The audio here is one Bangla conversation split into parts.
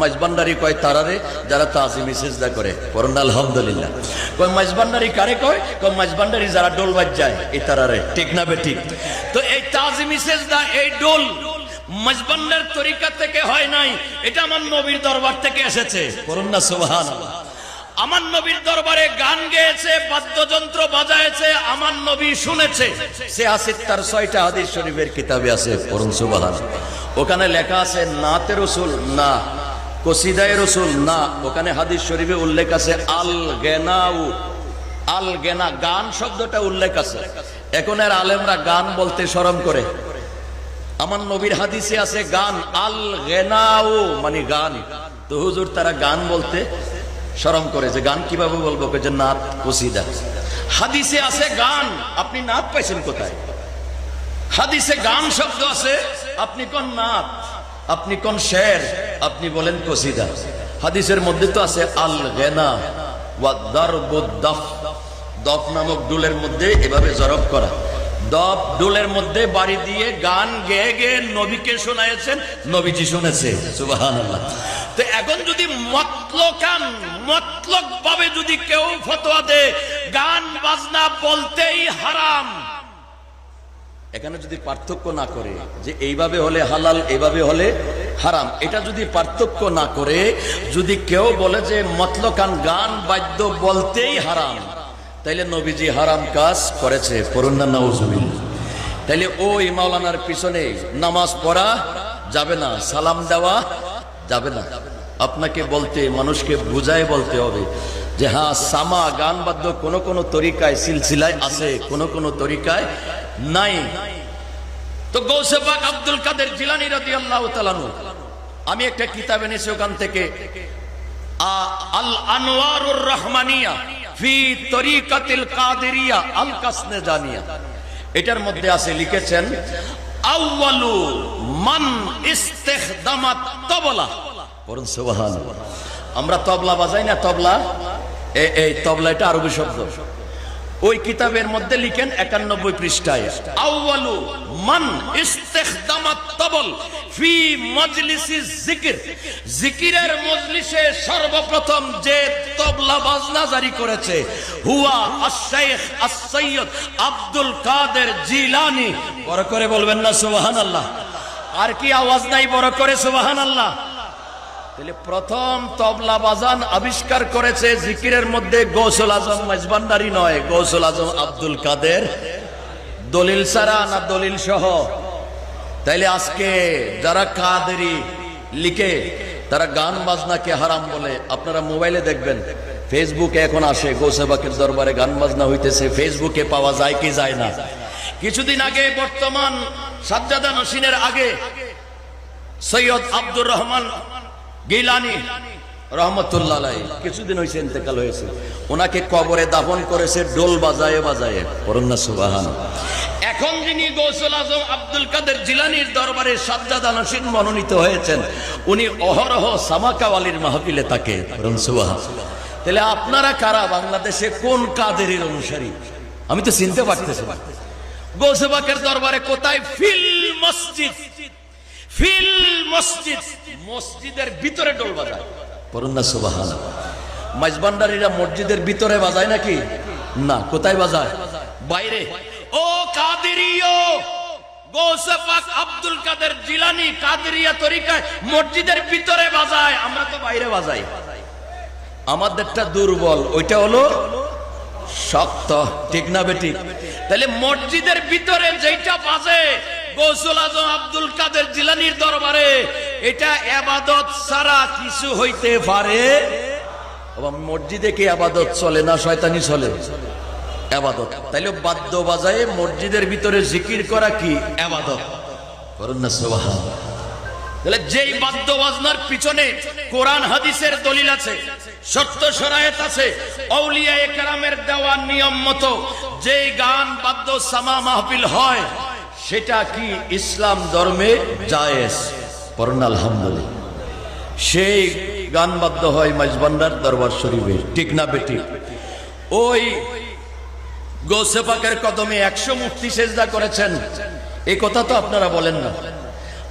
মাইজবান্ডারি কয় তারারে? যারা তাজিমি সেজদা করে। পড়ুন, আলহামদুলিল্লাহ। কয় মাইজবান্ডারি কারে কয়? কয় মাইজবান্ডারি যারা ডোল বাজায়, এই তারারে। ঠিক না বেঠিক তো এই তাজিমি সেজদা, এই ডোল মজবন্নের তরিকা থেকে হয় নাই, এটা আমার নবীর দরবার থেকে এসেছে। পড়ুন না, সুবহানাল্লাহ। আমার নবীর দরবারে গান গেয়েছে, বাদ্যযন্ত্র বাজায়েছে, আমার নবী শুনেছে। সে আসিত তার ছয়টা হাদিস শরীফের কিতাবে আছে, পড়ুন সুবাহান ওখানে লেখা আছে, নাতে রসুল, না। কসিদায় রসুল, না, ওখানে হাদিস শরীফে উল্লেখ আছে আল গেনাউ আল গেনা গান শব্দটা উল্লেখ আছে। এখন এর আলেমরা গান বলতে শরম করে। আমার নবীর হাদিসে আছে গান আল গেনাউ মানে গান। তো হুজুর, তারা গান বলতে শরম করে যে গান কীভাবে বলব? যে নাত কসিদা। হাদিসে আছে গান, আপনি নাত পাইছেন কোথায়? হাদিসে গান শব্দ আছে, আপনি কোন নাত, আপনি কোন শের? আপনি বলেন কসিদা। হাদিসের মধ্যে তো আছে আল গেনা নামক ডুলের মধ্যে এভাবে জরব করা। দপ মধ্যে বাড়ি দিয়ে গান গেয়ে গেয়ে নবীকে শোনাইছেন, নবীজি শুনেছে তো এখন যদি মতলকান মতলক ভাবে যদি কেউ ফতোয়া দে গান বাজনা বলতেই হারাম। এখানে যদি পার্থক্য না করে যে এইভাবে হলে হালাল, এইভাবে হলে হারাম, এটা যদি পার্থক্য না করে, যদি কেউ বলে যে মতলকান গান বাদ্য বলতেই হারাম, তাইলে নবীজি হারাম কাজ করেছে তাইলে ওই মাওলানার পিছনে নামাজ পড়া যাবে না, সালাম দেওয়া যাবে না। আপনাকে বলতে, মানুষকে বুঝায় বলতে হবে যে হ্যাঁ সামা গান বাদ্য কোন কোন তরিকায়, সিলসিলায় আছে, কোন কোন তরিকায় নাই। তো গৌসে পাক আব্দুল কাদের জিলানি রাদিয়াল্লাহু তাআলাহু আমি একটা কিতাব এনেছি ওখান থেকে। আল আনোয়ারুর রহমানিয়া ফি তরিকাতিল কাদেরিয়া আল কাসনে জানিয়া এটার মধ্যে আছে, লিখেছেন, আউয়ালু মান ইস্তেখদামাত তবলা। পড়ুন, সুবহানাল্লাহ। আমরা তবলা বাজাই না, তবলা? এই তবলা এটা আরবি শব্দ। ওই কিতাবের মধ্যে লিখেন একানব্বই পৃষ্ঠায়, আউয়ালু মান ইস্তেখদামাত তবল ফি মজলিসি জিকির জিকিরের মজলিসে সর্বপ্রথম যে তবলা বাজনা জারি করেছে, হুয়া আশ-শাইখ আস-সৈয়দ আব্দুল কাদের জিলানি। বড় করে বলবেন না, সুবহানাল্লাহ। আর কি আওয়াজ নাই, বড় করে সুবহানাল্লাহ। তাহলে প্রথম তবলা বাজান আবিষ্কার করেছে জিকিরের মধ্যে গৌসুল আজম মেজবান্ডারি নয়, গৌসুল আজম আব্দুল কাদের। দলিল সারা না দলিল সহ? তাইলে আজকে যারা কাদেরি লিখে, তারা গান বাজনাকে হারাম বলে, আপনারা মোবাইলে দেখবেন, ফেসবুকে এখন আসে গৌসেবাকের দরবারে গান বাজনা হইতেছে, ফেসবুকে পাওয়া যায় কি যায় না। কিছুদিন আগে বর্তমান সাজ্জাদা নসিনের আগে সৈয়দ আব্দুর রহমান গিলানি। রহমতুল্লাহ কিছুদিন হয়েছে ইন্তেকাল হয়েছে। ওনাকে কবরে দাফন করেছে ডোল বাজায়ে বাজায়ে। পড়ুন সুবাহান এখন যিনি গৌসুল আজম আব্দুল কাদের জিলানির দরবারে সাজ্জাদা নসীন মনোনীত হয়েছেন উনি অহরহ সামাকাওয়ালির মাহফিলে তাকে সুবাহান তাহলে আপনারা কারা? বাংলাদেশে কোন কাদের অনুসারী? আমি তো চিনতে পারতেছি। গৌসেবাকের দরবারে কোথায় ফিল মসজিদ ফিল মসজিদ মসজিদের ভিতরে ডোল বাজায়। পড়ুন না সুবাহান মাইজবান্ডারিরা মসজিদের ভিতরে বাজায় নাকি? না কোথায় বাজায়? বাইরে। ও কাদেরিও আব্দুল কাদের জিলানি কাদেরিয়া তরিকায় মসজিদের ভিতরে বাজায় আমরা তো বাইরে বাজাই। আমাদেরটা দুর্বল ওইটা হলো শক্ত ঠিক না বেটি তাহলে মসজিদের ভিতরে যেটা বাজে আব্দুল কাদের জিলানির দরবারে, এটা আবাদত ছাড়া কিছু হইতে পারে? মসজিদে কি আবাদত চলে না শয়তানি চলে? আবাদত তাইলে বাদ্য বাজায় মসজিদের ভিতরে জিকির করা কি? আবাদত করুন যেই বাদ্য বাজনার পিছনে কোরআন, হাদিসের দলিল আছে, সত্য সরায়ত আছে আউলিয়া একরামের দেওয়া নিয়ম মতো যেই গান বাদ্য সামা মাহফিল হয় সেটা কি ইসলাম ধর্মে জায়েজ? পড়ুন, আলহামদুলিল্লাহ। সেই গান বাদ্য হয় মাইজবান্ডার দরবার শরীফে, ঠিক না বেটি ওই গোসেপাকের কদমে একশো মুক্তি সেজদা করেছেন। এই কথা তো আপনারা বলেন না।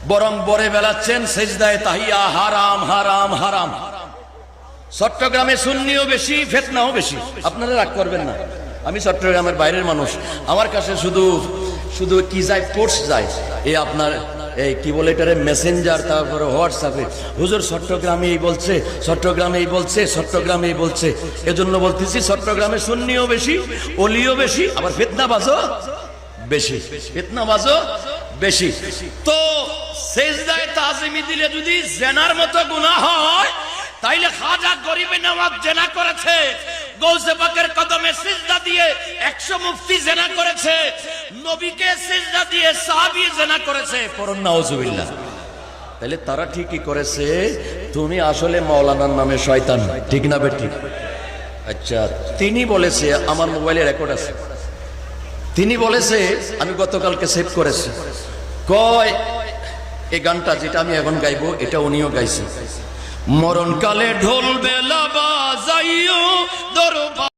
বরং বরে বেলাচ্ছেন সেজদায় তাহিয়া, হারাম হারাম হারাম। চট্টগ্রামে সুন্নিও বেশি, ফেতনাও বেশি। আপনারা রাগ করবেন না। আমি চট্টগ্রামের বাইরের মানুষ। আমার কাছে শুধু শুধু কি যায় পোস্ট যায়। এই আপনার এই কি বলে এটারে মেসেঞ্জার তারপরে হোয়াটসঅ্যাপে হুজুর চট্টগ্রামে এই বলছে চট্টগ্রামে এই বলছে চট্টগ্রামে এই বলছে। এজন্য বলতেছি, চট্টগ্রামে সুন্নিও বেশি, অলিও বেশি, আবার ফেতনা বাজো বেশি। ফেতনা বাজো বেশি। তো সেজদায় তাজিমি দিলে যদি জেনার মতো গুনাহ হয়, তাইলে খাজা গরিবে নামাজ জেনা করেছে। গৌসে পাকের কদমে সিজদা দিয়ে একশো মুফতি জেনা করেছে, নবীকে সিজদা দিয়ে সাহাবী জেনা করেছে। পরন নাউজুবিল্লাহ তাহলে তারা ঠিকই করেছে, তুমি আসলে মাওলানার নামে শয়তান, ঠিক না বেটি? আচ্ছা তিনি বলেছে, আমার মোবাইলে রেকর্ড আছে। তিনি বলেছে, আমি গতকালকে সেভ করেছি। কয়, এই গানটা যেটা আমি এখন গাইবো, এটা উনিও গাইছে। মরণকালে ঢোল বেলা বাজাইও দরবার